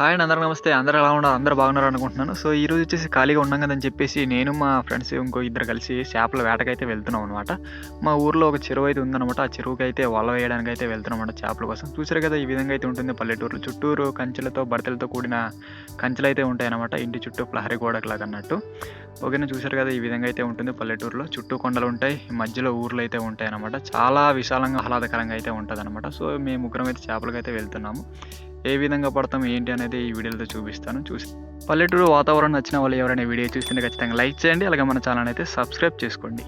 Hi and అందరూ నమస్తే. అందరూ ఎలా ఉన్నారు? అందరూ బాగున్నారు అనుకుంటున్నాను. సో ఈ రోజు వచ్చేసి ఖాళీగా ఉన్నాం కదని చెప్పేసి నేను మా ఫ్రెండ్స్ ఇంకో ఇద్దరు కలిసి చేపల వేటకైతే వెళ్తున్నాం అనమాట మా ఊర్లో ఒక చెరువు అయితే ఉందన్నమాట. ఆ చెరువుకి అయితే వల వేయడానికి అయితే వెళ్తున్నాం అనమాట చేపల కోసం. చూసారు కదా ఈ విధంగా అయితే ఉంటుంది పల్లెటూరులో. చుట్టూరు కంచెలతో బడతలతో కూడిన కంచెలు అయితే ఉంటాయన్నమాట. ఇంటి చుట్టూ ప్రహరీ గోడకులాగా అన్నట్టు. ఓకేనా చూసారు కదా ఈ విధంగా అయితే ఉంటుంది పల్లెటూరులో. చుట్టూ కొండలు ఉంటాయి మధ్యలో ఊర్లు అయితే ఉంటాయి అనమాట చాలా విశాలంగా ఆహ్లాదకరంగా అయితే ఉంటుంది అనమాట సో మేము ముగ్గురం అయితే చేపలకైతే వెళ్తున్నాము. ఏ విధంగా పడతాం ఏంటి అనేది ఈ వీడియోలో చూపిస్తాను. చూసి పల్లెటూరు వాతావరణం నచ్చిన వాళ్ళు ఎవరైనా వీడియో చూస్తుంటే ఖచ్చితంగా లైక్ చేయండి అలాగే మన ఛానల్ అయితే సబ్స్క్రైబ్ చేసుకోండి.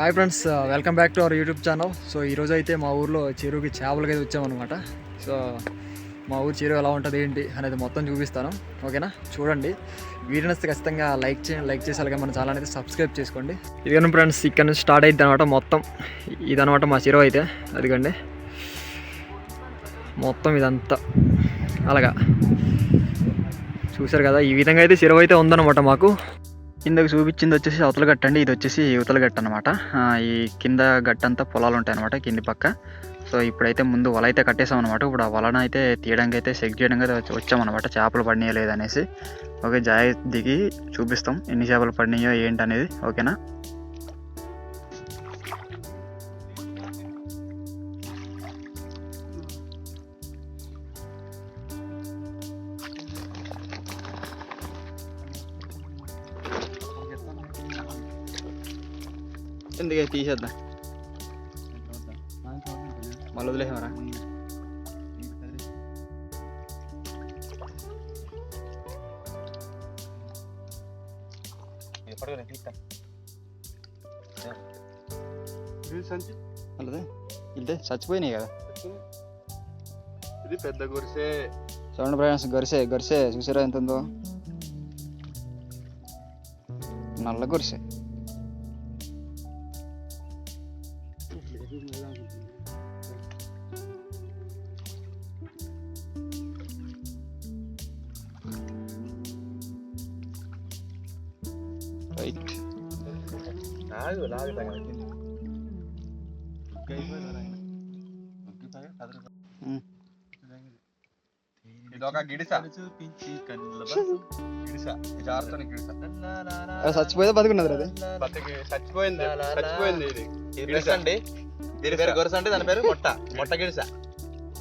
Hi friends welcome back to our YouTube channel so ఈరోజు అయితే మా ఊర్లో చెరువుకి చేపలకి అయితే వచ్చామన్నమాట. సో మా ఊరు చెరువు ఎలా ఉంటుంది ఏంటి అనేది మొత్తం చూపిస్తాను. ఓకేనా చూడండి. వీడియో ఖచ్చితంగా లైక్ చేయండి లైక్ చేసి అలాగే మన ఛానల్ అయితే సబ్స్క్రైబ్ చేసుకోండి. ఇదిగోండి ఫ్రెండ్స్ ఇక్కడ నుంచి స్టార్ట్ అయింది అనమాట మొత్తం. ఇదనమాట మా చెరువు అయితే. అదిగండి. మొత్తం ఇదంతా. అలాగా. చూసారు కదా ఈ విధంగా అయితే చెరువు అయితే ఉందన్నమాట మాకు. కిందకు చూపించింది వచ్చేసి అవతల గట్ట అండి. ఇది వచ్చేసి యువతల గట్ట అనమాట ఈ కింద గట్ట అంతా పొలాలు ఉంటాయి అనమాట కింది పక్క. సో ఇప్పుడైతే ముందు వల అయితే కట్టేసాం అనమాట ఇప్పుడు ఆ వలన అయితే తీయడానికి అయితే సెక్ చేయడానికి అయితే వచ్చామన్నమాట. చేపలు పడినాయో లేదనేసి ఓకే జాయ్ దిగి చూపిస్తాం ఎన్ని చేపలు పడినాయో ఏంటి అనేది ఓకేనా? ఎందుకే తీసేద్దాం మళ్ళీ వదిలేసామరా ఇదే చచ్చిపోయినాయి కదా ఇది పెద్ద గురిసే చూడండి ఫ్రెండ్స్ గరిసే గరిసే చూసారా ఎంత ఉందో నల్ల గొరిసే రైట్ గిడిస. గిడిస. ఇది ఆడుతున్న గిడిస చచ్చిపోయేదా బతుకున్నది అది. బతికి చచ్చిపోయింది. చచ్చిపోయింది ఇది. ఇది గిడిస. అండి. దీని పేరు గొరస అంటే దాని పేరు మొట్ట. మొట్ట గిడిస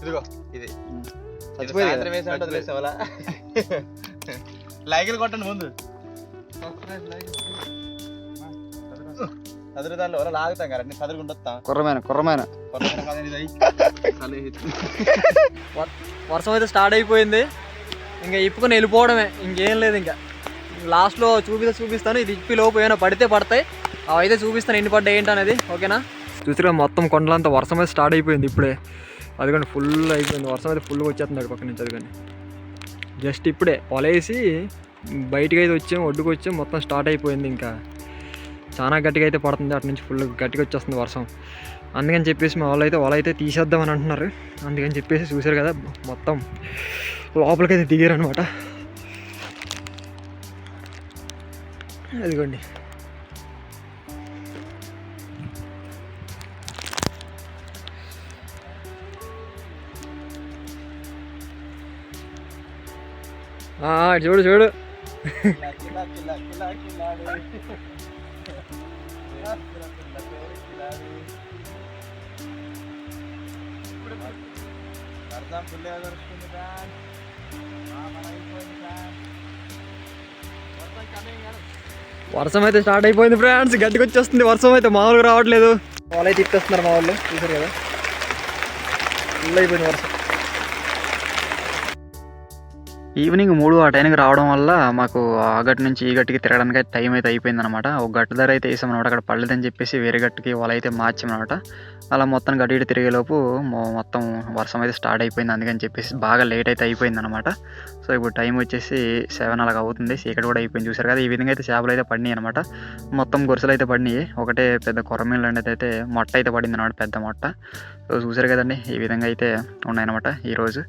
ఇదిగో ఇది. సాయంత్రం వేసి అలా లైకులు కొట్టండి ముందు. చదురు దానిలో ఎవరో లాగుతాం కదా కుర్రమైన కుర్రమైన. వర్షం అయితే స్టార్ట్ అయిపోయింది. ఇంకా ఇప్పుకొని వెళ్ళిపోవడమే. ఇంకేం లేదు ఇంకా. లాస్ట్లో చూపిస్తే చూపిస్తాను. ఇది ఇప్పి లోపు ఏమైనా పడితే పడతాయి. అవి అయితే చూపిస్తాను ఎన్ని పడ్డాయి ఏంటి అనేది ఓకేనా? చూసిరా మొత్తం కొండలంతా వర్షం అయితే స్టార్ట్ అయిపోయింది ఇప్పుడే. అదిగోండి ఫుల్ అయిపోయింది. వర్షం అయితే ఫుల్గా వచ్చేస్తుంది అటు పక్క నుంచి అదిగోండి జస్ట్ ఇప్పుడే వలేసి బయటికి అయితే వచ్చాం ఒడ్డుకు వచ్చాము మొత్తం స్టార్ట్ అయిపోయింది ఇంకా. చాలా గట్టిగా అయితే పడుతుంది అటు నుంచి ఫుల్ గట్టిగా వచ్చేస్తుంది వర్షం. అందుకని చెప్పేసి మా వాళ్ళు అయితే వల అయితే తీసేద్దామని అంటున్నారు. అందుకని చెప్పేసి చూశారు కదా మొత్తం లోపలికైతే దిగారు అనమాట అదిగోండి చూడు చూడు. వర్షం అయితే స్టార్ట్ అయిపోయింది ఫ్రెండ్స్. గడ్డికి వచ్చేస్తుంది వర్షం అయితే మామూలుగా రావట్లేదు. వాళ్ళు అయితే ఇచ్చేస్తున్నారు మా వాళ్ళు. చూసారు కదా? ఫుల్ అయిపోయింది వర్షం. ఈవినింగ్ మూడు ఆ టైంకి రావడం వల్ల మాకు ఆ గట్టు నుంచి ఈ గట్టుకి తిరగడానికి అయితే టైం అయితే అయిపోయింది అనమాట ఒక గట్టు ధర అయితే వేసాం అక్కడ పడలేదని చెప్పేసి వేరే గట్టుకి వాళ్ళు అయితే మార్చామన్నమాట అలా మొత్తం గడ్డి ఇటు తిరిగేలోపు మొత్తం వర్షం అయితే స్టార్ట్ అయిపోయింది. అందుకని చెప్పేసి బాగా లేట్ అయితే అయిపోయింది అనమాట సో ఇప్పుడు టైం వచ్చేసి సెవెన్ అలాగ అవుతుంది. చీకటి కూడా అయిపోయింది. చూసారు కదా ఈ విధంగా అయితే చేపలు అయితే పడినాయి అనమాట మొత్తం గొరుసలు అయితే పడినాయి. ఒకటే పెద్ద కొరమీలు అనేది అయితే మొట్ట అయితే పడింది అనమాట పెద్ద మొట్ట. సో చూసారు కదండి ఈ విధంగా అయితే ఉన్నాయన్నమాట ఈరోజు.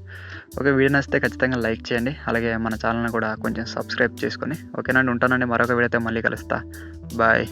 ఓకే వీడియో నచ్చితే ఖచ్చితంగా లైక్ చేయండి. చేయండి. అలాగే మన ఛానల్ని కూడా కొంచెం సబ్స్క్రైబ్ చేసుకొని. ఓకేనండి ఉంటానండి. మరొక వీడియోతో మళ్ళీ కలుస్తా. బాయ్